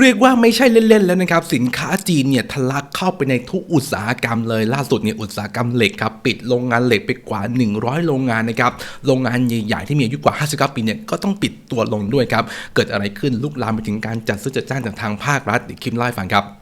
เรียกว่าไม่ใช่เล่นๆแล้วนะครับ สินค้าจีนเนี่ยทะลักเข้าไปในทุกอุตสาหกรรมเลยล่าสุดเนี่ยอุตสาหกรรมเหล็กครับปิดโรงงานเหล็กไปกว่า 100 โรงงานนะครับโรงงานใหญ่ๆที่มีอายุกว่า 59 ปีเนี่ยก็ต้องปิดตัวลงด้วยครับเกิดอะไรขึ้นลุกลามไปถึงการจัดซื้อจัดจ้างจากทางภาครัฐเดี๋ยวคิมเล่าให้ฟังครับ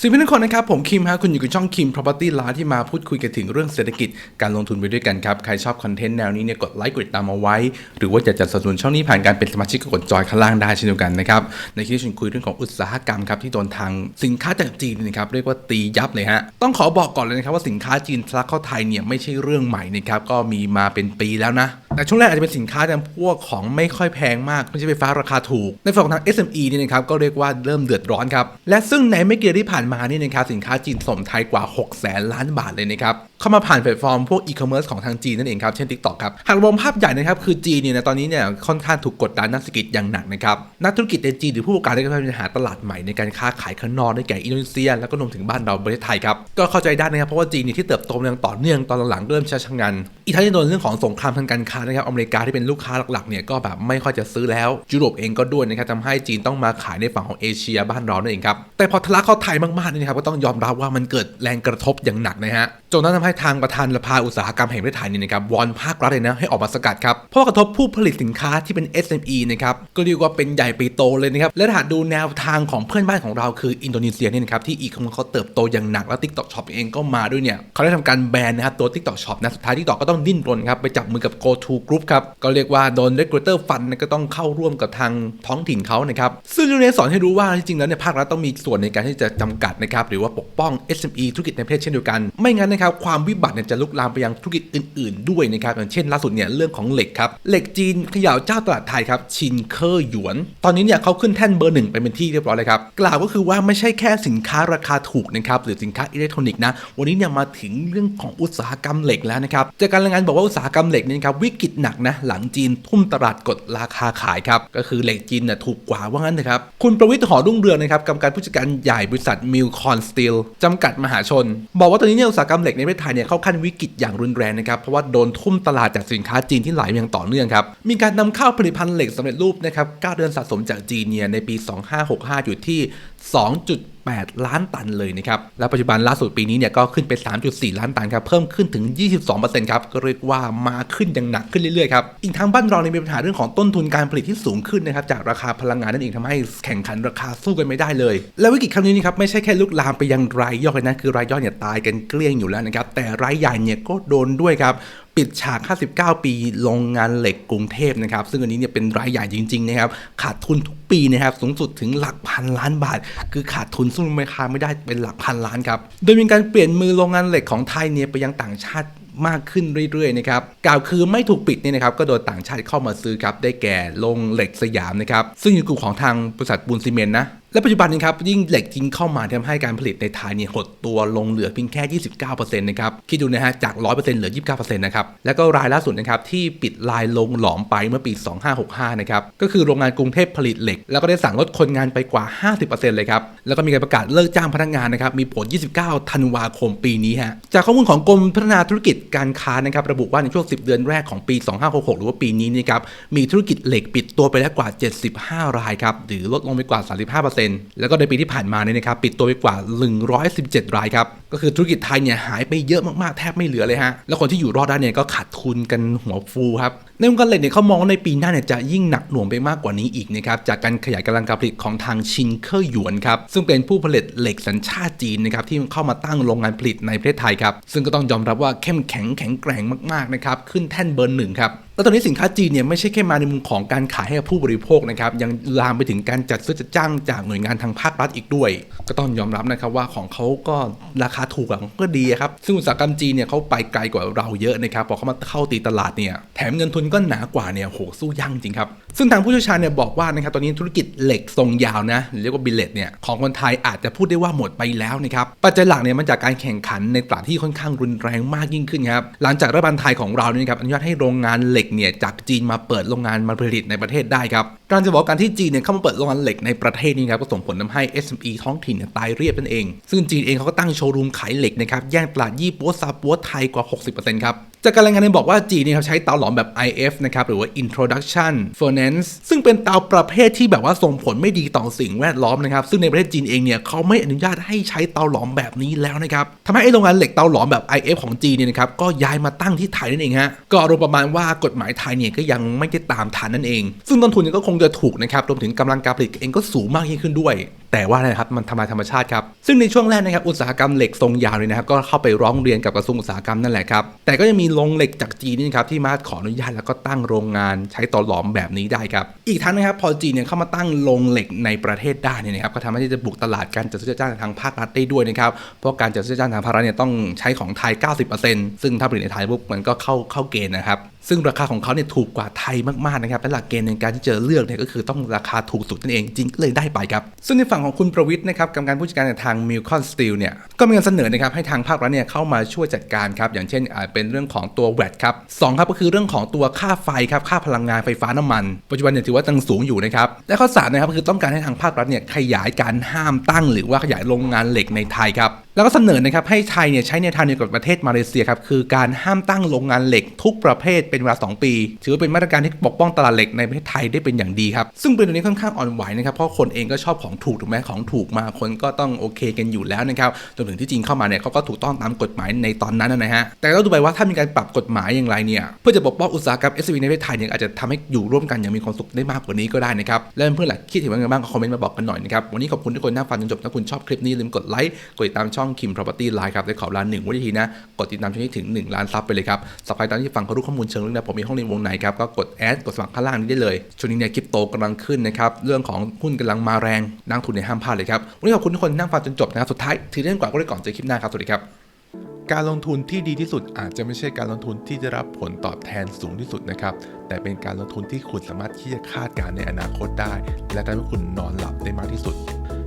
สวัสดีทุกคนนะครับ ผมคิมฮะคุณอยู่กับช่องคิม Property ร้าที่มาพูดคุยกันถึงเรื่องเศรษฐกิจการลงทุนไปด้วยกันครับ ใครชอบคอนเทนต์แนวนี้เนี่ยกดไลค์กดติดตามเอาไว้ หรือว่าอยากจะสนับสนุนช่องนี้ผ่านการเป็นสมาชิกก็กดจอยข้างล่างได้เช่นเดียวกันนะครับ ในคลิปฉันคุยเรื่องของอุตสาหกรรมครับที่โดนทางสินค้าจากจีนนะครับเรียกว่าตียับเลยฮะต้องขอบอกก่อนเลยนะครับว่าสินค้าจีนทะลักเข้าไทยเนี่ยไม่ใช่เรื่องใหม่นะครับก็มีมาเป็นปีแล้วนะแต่ช่วงแรกอาจจะเป็นสินค้าจำพวกของไม่ค่อยแพงมากไม่ใช่ไฟฟ้าราคาถูก ในฝั่งของทาง SME นี่นะครับก็เรียกว่าเริ่มเดือดร้อนครับ และซึ่งในไม่กี่เดือนที่ผ่านมานี่นะครับสินค้าจีนส่งไทยกว่า6แสนล้านบาทเลยนะครับเข้ามาผ่านแพลตฟอร์มพวกอีคอมเมิร์ซของทางจีนนั่นเองครับ เช่น TikTok ครับ หากรวมภาพใหญ่นะครับ คือจีนเนี่ยนะตอนนี้เนี่ยค่อนข้างถูกกดดันนักเศรษฐกิจอย่างหนักนะครับนักธุรกิจในจีนหรือผู้ประกอบการได้กำลังหาตลาดใหม่ในการค้าขายข้างนอกได้แก่อินโดนีเซีย แล้วก็รวมถึงบ้านเราประเทศไทยครับก็เข้าใจได้นะครับเพราะว่าจีนเนี่ยที่เติบโตอย่างต่อเนื่องตอนหลังเริ่มชะชะงันอีกทั้งยังโดนเรื่องของสงครามทางการค้านะครับอเมริกาที่เป็นลูกค้าหลักๆเนี่ยก็แบบไม่ค่อยจะซื้อแล้วยุโรปเองก็ด้วยนะครับทำให้จีนต้องมาขายในฝั่งของเอเชียบ้านเรานั่นเองครับแต่พอทะลักเข้าไทยมากๆนี่นะครับก็ต้องยอมรับว่ามันเกิดแรงกระทบอย่างหนักนะฮะจนนั้นทำให้ทางประธานสภาอุตสาหกรรมแห่งประเทศไทยนี่นะครับวอนภาครัฐเลยนะให้ออกมาสกัดครับเพราะว่ากระทบผู้ผลิตสินค้าที่เป็น SME นะครับก็เรียกว่าเป็นใหญ่ไปโตเลยนะครับและถ้าหากดูแนวทางของเพื่อนบ้านของเราคืออินโดนีเซียเนี่ยนะครับที่อีคอมเขาเติบโตอย่างหนักแล้ว TikTok Shop เองก็มาด้วยเนี่ยเขาได้ทำการแบนนะครับตัว TikTok Shop นะสุดท้าย TikTok ก็ต้องดิ้นรนครับไปจับมือกับ GoTo Group ครับ ก็เรียกว่าโดน regulator ฟันก็ต้องเข้าร่วมกับทางท้องถิ่นเขานะครับ ซึ่งเรื่องนี้สอนให้รู้ว่าจริงๆแล้วเนี่ยภาครัฐต้องมีส่วนในการที่จะจำกัดนะครับหรือว่าปกป้อง SME ธุรกิจในประเทศเช่นเดียวกัน ไม่งั้นนะครับความวิบัติเนี่ยจะลุกลามไปยังธุรกิจอื่น ๆ ด้วยนะครับอย่างเช่นล่าสุดเนี่ยเรื่องของเหล็กครับเหล็กจีนเขย่าเจ้าตลาดไทยครับชินเคอร์หยวน ตอนนี้เนี่ยเขาขึ้นแท่นเบอร์หนึ่งไปเป็นที่เรียบร้อยเลยครับกล่าวก็คือว่าไม่ใช่แค่สินค้าราคาถูกนะครับหรือสินค้าอิเล็กทรอนิกส์นะวันนี้เนี่ยมาถึงเรื่องของอุตสาหกรรมเหล็กแล้วนะครับจากการรายงานบอกว่าอุตสาหกรรมเหล็กนี่ครับวิกกฤตหนักนะ หลังจีนทุ่มตลาดกดราคาขายครับ ก็คือเหล็กจีนเนี่ยถูกกว่าว่างั้นนะครับ คุณประวิทย์หอรุ่งเรืองนะครับกรรมการผู้จัดการใหญ่บริษัทมิลคอนสตีลจำกัดมหาชน บอกว่าตอนนี้เนี่ยอุตสาหกรรมเหล็กในประเทศไทยเนี่ยเข้าขั้นวิกฤตอย่างรุนแรงนะครับเพราะว่าโดนทุ่มตลาดจากสินค้าจีนที่ไหลมาอย่างต่อเนื่องครับมีการนำเข้าผลิตภัณฑ์เหล็กสำเร็จรูปนะครับ9เดือนสะสมจากจีนเนี่ยในปี 2565 อยู่ที่ 8 ล้านตันเลยนะครับและปัจจุบันล่าสุดปีนี้เนี่ยก็ขึ้นไป 3.4 ล้านตันครับเพิ่มขึ้นถึง 22%ครับก็เรียกว่ามาขึ้นอย่างหนักขึ้นเรื่อยๆครับอีกทั้งบ้านเราเนี่ยมีปัญหาเรื่องของต้นทุนการผลิตที่สูงขึ้นนะครับจากราคาพลังงานนั่นเองทำให้แข่งขันราคาสู้กันไม่ได้เลย และวิกฤตครั้งนี้นะครับไม่ใช่แค่ลุกลามไปยังรายย่อยนะคือรายย่อยเนี่ยตายกันเกลี้ยงอยู่แล้วนะครับแต่รายใหญ่เนี่ยก็โดนด้วยครับ ปิดฉาก 59 ปีโรงงานเหล็กกรุงเทพนะครับ ซึ่งอันนี้เนี่ยเป็นรายใหญ่จริงๆนะครับ ขาดทุนทุกปีนะครับ สูงสุดถึงหลักพันล้านบาท คือขาดทุนสู้ราคาไม่ได้เป็นหลักพันล้านครับ โดยมีการเปลี่ยนมือโรงงานเหล็กของไทยเนี่ยไปยังต่างชาติมากขึ้นเรื่อยๆนะครับกล่าวคือไม่ถูกปิดเนี่ยนะครับก็โดนต่างชาติเข้ามาซื้อครับได้แก่โรงเหล็กสยามนะครับซึ่งอยู่กลุ่มของทางบริษัทปูนซีเมนต์นะและปัจจุบันนี้ครับยิ่งเหล็กจริงเข้ามาทำให้การผลิตในไทยเนี่ยหดตัวลงเหลือเพียงแค่ 29%นะครับ คิดดูนะฮะจาก 100%เหลือ 29%นะครับ แล้วก็รายล่าสุดนะครับที่ปิดลายลงหลอมไปเมื่อปี 2565 นะครับ ก็คือโรงงานกรุงเทพผลิตเหล็ก แล้วก็ได้สั่งลดคนงานไปกว่า 50%เลยครับ แล้วก็มีการประกาศเลิกจ้างพนักงานนะครับ มีผล 29 ธันวาคมปีนี้ฮะ จากข้อมูลของกรมพัฒนาธุรกิจการค้านะครับระบุว่าในช่วง 10 เดือนแรกของปี 2566 หรือว่าปีนี้นะครับมีธุรกิจเหล็กปิดตัวไปแล้วกว่า 75 รายครับหรือลดลงไปกว่า 35%แล้วก็ในปีที่ผ่านมาเนี่ยนะครับปิดตัวไปกว่า 117 รายครับ ก็คือธุรกิจไทยเนี่ยหายไปเยอะมากๆ แทบไม่เหลือเลยฮะ แล้วคนที่อยู่รอดได้เนี่ยก็ขาดทุนกันหัวฟูครับ ในวงการเหล็กเนี่ยเขามองว่าในปีหน้าเนี่ยจะยิ่งหนักหน่วงไปมากกว่านี้อีกนะครับจากการขยายกำลังการผลิตของทางชินเคอร์หยวนครับซึ่งเป็นผู้ผลิตเหล็กสัญชาติจีนนะครับที่เข้ามาตั้งโรงงานผลิตในประเทศไทยครับซึ่งก็ต้องยอมรับว่าเข้มแข็งแข็งแกร่งมากๆนะครับขึ้นแท่นเบอร์หนึ่งครับแล้วตอนนี้สินค้าจีนเนี่ยไม่ใช่แค่มาในมุมของการขายให้กับผู้บริโภคนะครับยังลามไปถึงการจัดซื้อจัดจ้างจากหน่วยงานทางภาครัฐอีกด้วย ก็ต้องยอมรับนะครับว่าของเขาก็ราคาถูกอะก็ดีครับซึ่งอุตสาหกรรมจีนเนี่ยเขาไปไกลกว่าเราเยอะนะครับพอเขามาเข้าตีตลาดเนี่ยแถมเงินทุนก็หนากว่าเนี่ยโหสู้ยั่งจริงครับ ซึ่งทางผู้เชี่ยวชาญเนี่ยบอกว่านะครับตอนนี้ธุรกิจเหล็กทรงยาวนะเรียกว่าบิลเลตเนี่ยของคนไทยอาจจะพูดได้ว่าหมดไปแล้วนะครับปัจจัยหลักเนี่ยมาจากการแข่งขันในตลาดที่ค่อนข้างรุนแรงมากยิ่งขึ้นครับหลังจากรัฐบาลไทยของเราเนี่ยครับอนุญาตให้โรงงานเหล็กเนี่ยจากจีนมาเปิดโรงงานมาผลิตในประเทศได้ครับการจะบอกการที่จีนเนี่ยเข้ามาเปิดโรงงานเหล็กในประเทศนี้ครับก็ส่งผลทำให้ SME ท้องถิ่นเนี่ยตายเรียบนั่นเอง ซึ่งจีนเองเขาก็ตั้งโชว์รูมขายเหล็กนะครับแย่งตลาดยี่ปัวซาปัวไทยกว่า 60%ครับ จากการรายงานเนี่ยบอกว่าจีนเนี่ยครับใช้เตาหลอมแบบ IF นะครับหรือว่า Introduction Furnace ซึ่งเป็นเตาประเภทที่แบบว่าส่งผลไม่ดีต่อสิ่งแวดล้อมนะครับซึ่งในประเทศจีนเองเนี่ยเขาไม่อนุญาตให้ใช้เตาหลอมแบบนี้แล้วนะครับทำให้โรงงานเหล็กเตาหลอมแบบ IF ของจีนเนี่ยนะครับก็ย้ายมาตั้งที่ไทยนั่นเองฮะก็อารมณ์ประมาณว่ากฎหมายไทยเนี่ยก็ยังไม่ได้ตามทันนั่นเอง ซึ่งต้นทุนเนี่ยก็คงจะถูกนะครับรวมถึงกำลังการผลิตเองก็สูงมากยิ่งขึ้นด้วยแต่ว่านะครับมันทำลายธรรมชาติครับซึ่งในช่วงแรกนะครับอุตสาหกรรมเหล็กทรงยาวเนี่ยนะครับก็เข้าไปร้องเรียนกับกระทรวงอุตสาหกรรมนั่นแหละครับแต่ก็ยังมีโรงเหล็กจากจีนนี่ครับที่มาขออนุญาตแล้วก็ตั้งโรงงานใช้ต่อหลอมแบบนี้ได้ครับอีกทั้งนะครับพอจีนเนี่ยเข้ามาตั้งโรงเหล็กในประเทศได้เนี่ยนะครับก็ทำให้จะบุกตลาดการจัดซื้อจ้างทางภาครัฐได้ด้วยนะครับเพราะการจัดซื้อจ้างทางภาครัฐเนี่ยต้องใช้ของไทย 90%ซึ่งถ้าผลิตในไทยปุ๊บมันก็เข้าเข้าเกณฑ์นะครับซึ่งราคาของเขาเนี่ยถูกกว่าไทยมากๆนะครับและหลักเกณฑ์ในการที่จะเลือกเนี่ยก็คือต้องราคาถูกสุดนั่นเองจริงก็เลยได้ไปครับ ซึ่งในฝั่งของคุณประวิทย์นะครับกรรมการผู้จัดการทางมิลคอนสตีลเนี่ยก็มีการเสนอนะครับให้ทางภาครัฐเนี่ยเข้ามาช่วยจัดการครับอย่างเช่นอ่าเป็นเรื่องของตัวแวดครับสองครับก็คือเรื่องของตัวค่าไฟครับค่าพลังงานไฟฟ้าน้ำมัน ปัจจุบันเนี่ยถือว่าตังสูงอยู่นะครับและข้อสามนะครับก็คือต้องการให้ทางภาครัฐเนี่ยขยายการห้ามตั้ง หรือว่าขยายโรงงานเหล็กในไทยครับ แล้วก็เสนอนะครับให้ไทยเนี่ยใช้แนวทางเดียวกับประเทศมาเลเซียครับคือการห้ามตั้งโรงงานเหล็กทุกประเภทเป็นเวลา 2 ปี ถือว่าเป็นมาตรการที่ปกป้องตลาดเหล็กในประเทศไทยได้เป็นอย่างดีครับ ซึ่งเป็นตัวนี้ค่อนข้างอ่อนไหวนะครับเพราะคนเองก็ชอบของถูกถูกไหมของถูกมาคนก็ต้องโอเคกันอยู่แล้วนะครับจนถึงที่จริงเข้ามาเนี่ยเขาก็ถูกต้องตามกฎหมายในตอนนั้นนะฮะแต่เราดูไปว่าถ้ามีการปรับกฎหมายอย่างไรเนี่ยเพื่อจะปกป้องอุตสาหกรรม SME ในประเทศไทยเนี่ยอาจจะทำให้อยู่ร่วมกันอย่างมีความสุขได้มากกว่านี้ก็ได้นะครับและเพื่อนๆหลักคิดเห็นว่าไงบ้างก็คอมเมนต์มาบอกกันหน่อยนะครับวันนี้ขอบคุณทุกคนที่ฟังจนจบถ้าคุณชอบคลิปนี้ลืมกดไลค์กดติดตามช่อง Kim Property Live ครับได้ขอร้านหนึ่งวิธีนะ กดติดตามช่องนี้ถึง 1 ล้านซับไปเลยครับสับใครตอนที่ฟังเขารู้ข้อมูลเชิงลึกนะผมมีห้องเรียนวงในครับก็กดแอดกดสมัครข้างล่างนี้ได้เลยช่วงนี้เนี่ยคริปโตกำลังขึ้นนะครับเรื่องของหุ้นกำลังมาแรงนักทุนเนี่ยห้ามพลาดเลยครับวันนี้ขอบคุณทุกคนที่นั่งฟังจนจบนะครับสุดท้ายถือเรื่องกว่าก็เลยก่อนเจอคลิปหน้าครับสวัสดีครับการลงทุนที่ดีที่สุดอาจจะไม่ใช่การลงทุนที่จะรับผลตอบแทนสูงที่สุดนะครับ แต่เป็นการลงทุนที่คุณสามารถที่จะคาดการณ์ในอนาคตได้ และทำให้คุณนอนหลับได้มากที่สุด